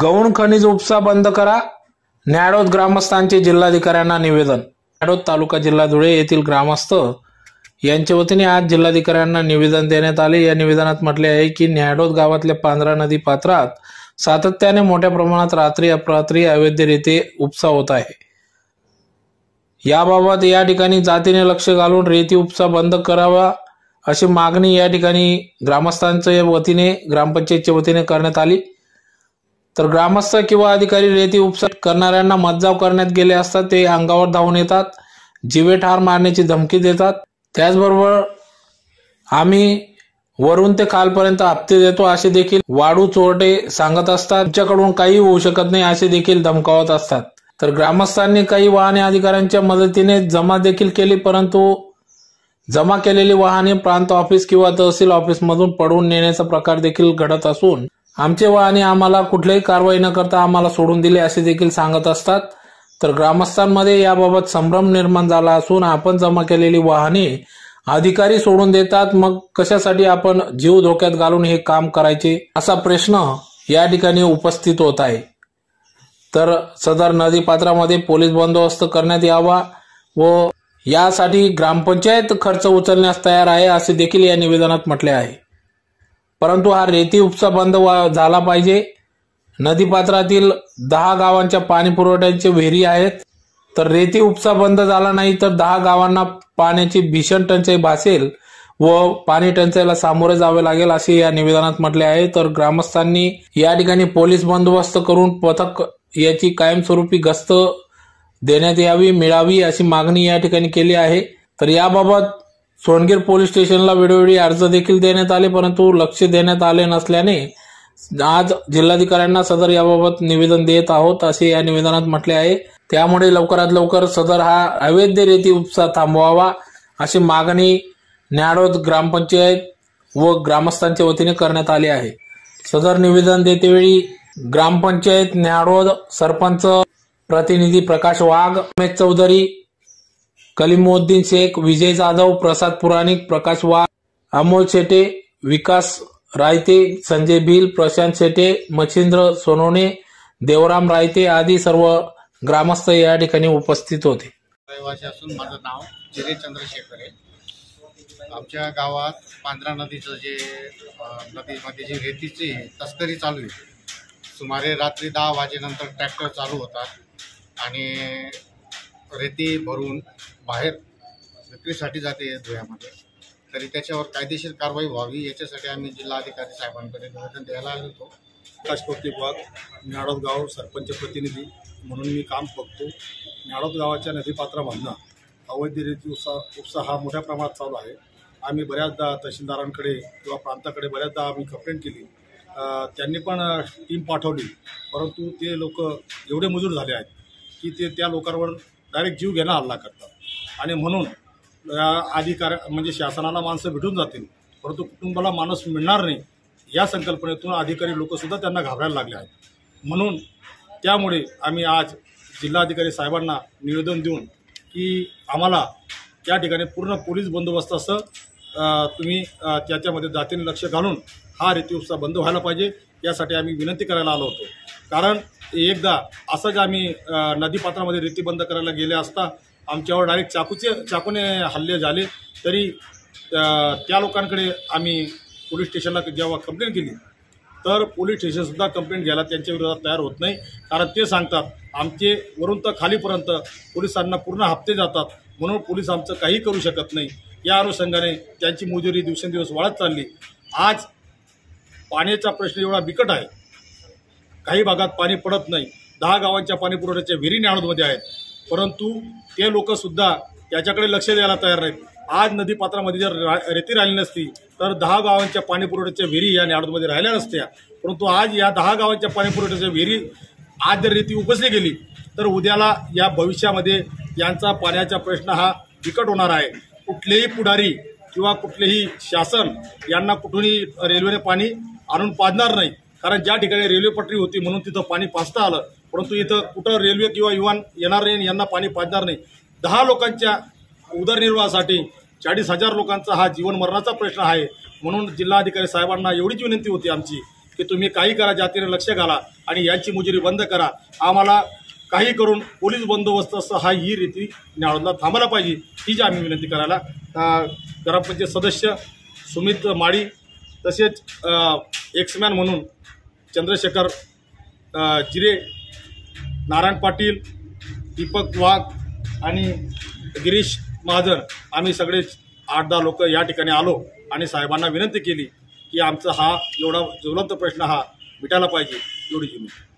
गौण खनिज उपसा बंद करा. न्याडोद ग्रामस्थांचे जिल्हाधिकाऱ्यांना निवेदन. न्याडोद तालुका जिल्हा धुळे येथील ग्रामस्थ यांच्या वतीने आज जिल्हाधिकाऱ्यांना निवेदन देण्यात आले. या निवेदनात म्हटले आहे की न्याडोद गावातल्या पांढरा नदी पात्रात सातत्याने मोठ्या प्रमाणात रात्री अपरात्री अवैधरित्या उपसा होत आहे. याबाबत या ठिकाणी जातीने लक्ष घालून रेती उपसा बंद करावा अशी मागणी या ठिकाणी ग्रामस्थांच्या वतीने ग्रामपंचायतच्या वतीने करण्यात आली. तर ग्रामस्थ किंवा अधिकारी रेती उपसा करणाऱ्यांना मज्जाव करण्यात गेले असता ते अंगावर धावून येतात जीवे ठार मारण्याची धमकी देतात. त्याचबरोबर आम्ही वरून ते खालपर्यंत हप्ते देतो असे देखील वाढू चोरटे सांगत असतात. तुमच्याकडून काही होऊ शकत नाही असे देखील धमकावत असतात. तर ग्रामस्थांनी काही वाहने अधिकाऱ्यांच्या मदतीने जमा देखील केली परंतु जमा केलेली वाहने प्रांत ऑफिस किंवा तहसील ऑफिस मधून पडवून नेण्याचा प्रकार देखील घडत असून आमचे वाहने आम्हाला कुठल्याही कारवाई न करता आम्हाला सोडून दिले असे देखील सांगत असतात. तर ग्रामस्थांमध्ये याबाबत संभ्रम निर्माण झाला असून आपण जमा केलेली वाहने अधिकारी सोडून देतात. मग कशासाठी आपण जीव धोक्यात घालून हे काम करायचे असा प्रश्न या ठिकाणी उपस्थित होत आहे. तर सदर नदीपात्रामध्ये पोलीस बंदोबस्त करण्यात यावा व यासाठी ग्रामपंचायत खर्च उचलण्यास तयार आहे असे देखील या निवेदनात म्हटले आहे. परंतु हा रेती उपसा बंद झाला पाहिजे. नदीपात्रातील दहा गावांच्या पाणी पुरवठ्याचे विहिरी आहेत. तर रेती उपसा बंद झाला नाही तर दहा गावांना पाण्याची भीषण टंचाई भासेल व पाणी टंचाईला सामोरे जावे लागेल असे या निवेदनात म्हटले आहे. तर ग्रामस्थांनी या ठिकाणी पोलीस बंदोबस्त करून पथक याची कायमस्वरूपी गस्त देण्यात यावी मिळावी अशी मागणी या ठिकाणी केली आहे. तर याबाबत सोनगीर पोलीस स्टेशनला वेळोवेळी अर्ज देखील देण्यात आले परंतु लक्ष देण्यात आले नसल्याने आज जिल्हाधिकाऱ्यांना सदर याबाबत निवेदन देत आहोत असे या निवेदनात म्हटले आहे. त्यामुळे लवकरात लवकर सदर हा अवैध रेती उपसा थांबवावा अशी मागणी न्याडोद ग्रामपंचायत व ग्रामस्थांच्या वतीने करण्यात आली आहे. सदर निवेदन देतेवेळी ग्रामपंचायत न्याडोद सरपंच प्रतिनिधी प्रकाश वाघ अमेश चौधरी कलिमुद्दीन शेख विजय जाधव प्रसाद पुराणिक प्रकाश वाघ अमोल शेटे विकास रायते संजय भिल प्रशांत शेटे मच्छिंद्र सोनोने देवराम रायते आदी सर्व ग्रामस्थ या ठिकाणी उपस्थित होते. रहिवासी असून माझं नाव जिरे चंद्रशेखर आहे. आमच्या गावात पांढरा नदीचं जे नदीमध्ये जी रेतीची तस्करी चालू आहे. सुमारे रात्री दहा वाजेनंतर ट्रॅक्टर चालू होतात आणि रेती भरून बाहेर विक्रीसाठी जाते धुळ्यामध्ये तरी त्याच्यावर कायदेशीर कारवाई व्हावी याच्यासाठी आम्ही जिल्हाधिकारी साहेबांकडे निवेदन द्यायला आलो होतो. प्रकाश विभाग न्याडोदगाव सरपंच प्रतिनिधी म्हणून मी काम बघतो. न्याडोदगावाच्या नदीपात्रामधनं अवैध रेती उपसा उपसा हा मोठ्या प्रमाणात चालू आहे. आम्ही बऱ्याचदा तहसीलदारांकडे किंवा प्रांताकडे बऱ्याचदा आम्ही कंप्लेंट केली. त्यांनी पण टीम पाठवली. परंतु ते लोक एवढे मजूर झाले आहेत की ते त्या लोकांवर डायरेक्ट जीव घेणं हल्ला करतात. आणि म्हणून या अधिकार म्हणजे शासनाला माणसं भेटून जातील परंतु कुटुंबाला माणूस मिळणार नाही या संकल्पनेतून अधिकारी लोकसुद्धा त्यांना घाबरायला लागले आहेत. म्हणून त्यामुळे आम्ही आज जिल्हाधिकारी साहेबांना निवेदन देऊन की आम्हाला त्या ठिकाणी पूर्ण पोलीस बंदोबस्तासह तुम्ही त्याच्यामध्ये जातीने लक्ष घालून हा रीती उपसा बंद व्हायला पाहिजे. यासाठी आम्ही विनंती करायला आलो होतो. कारण एकदा असंच आम्ही नदीपात्रामध्ये रेती बंद करायला गेले असता आमच्यावर डायरेक्ट चाकूचे चाकूने हल्ले झाले तरी त्या लोकांकडे आम्ही पोलीस स्टेशनला जेव्हा कंप्लेंट केली तर पोलीस स्टेशनसुद्धा कंप्लेंट घ्यायला त्यांच्या विरोधात तयार होत नाही. कारण ते सांगतात आमचे वरून तर खालीपर्यंत पोलिसांना पूर्ण हप्ते जातात म्हणून पोलीस आमचं काही करू शकत नाही. या अनुषंगाने त्यांची मजुरी दिवसेंदिवस वाढत चालली. आज पाण्याचा प्रश्न एवढा बिकट आहे. काही भागात पाणी पडत नाही. दहा गावांच्या पाणी पुरवठ्याच्या विहिरी न्याणोदमध्ये आहेत. परंतु ते लोकसुद्धा त्याच्याकडे लक्ष द्यायला तयार नाहीत. आज नदीपात्रामध्ये जर रा- रेती राहिली नसती तर दहा गावांच्या पाणी पुरवठ्याच्या विहिरी या न्याणोदमध्ये राहिल्या नसत्या. परंतु आज या दहा गावांच्या पाणी पुरवठ्याच्या विहिरी आज जर रेती उपसली गेली तर उद्याला या भविष्यामध्ये यांचा पाण्याचा प्रश्न हा बिकट होणार आहे. कुठलेही पुढारी किंवा कुठलेही शासन यांना कुठूनही रेल्वेने पाणी आणून पाजणार नाही. कारण ज्या ठिकाणी रेल्वे पटरी होती म्हणून तिथं पाणी पाजता आलं. परंतु इथं कुठं रेल्वे किंवा युवान येणार नाही यांना पाणी पाजणार नाही. दहा लोकांच्या उदरनिर्वाहासाठी चाळीस हजार लोकांचा हा जीवन मरणाचा प्रश्न आहे. म्हणून जिल्हाधिकारी साहेबांना एवढीच विनंती होती आमची की तुम्ही काही करा जातीने लक्ष घाला आणि यांची मुजुरी बंद करा. आम्हाला काही करून पोलीस बंदोबस्त असं हा ही रीती न्यायालयाला थांबायला पाहिजे ही जी आम्ही विनंती करायला ग्रामपंचायत सदस्य सुमित माळी तसेच एक्समॅन म्हणून चंद्रशेखर जिरे नारायण पाटील दीपक वाघ आणि गिरीश महाजन आम्ही सगळे आठ दहा लोक या ठिकाणी आलो आणि साहेबांना विनंती केली की आमचा हा एवढा ज्वलंत प्रश्न हा मिटायला पाहिजे एवढी विनंती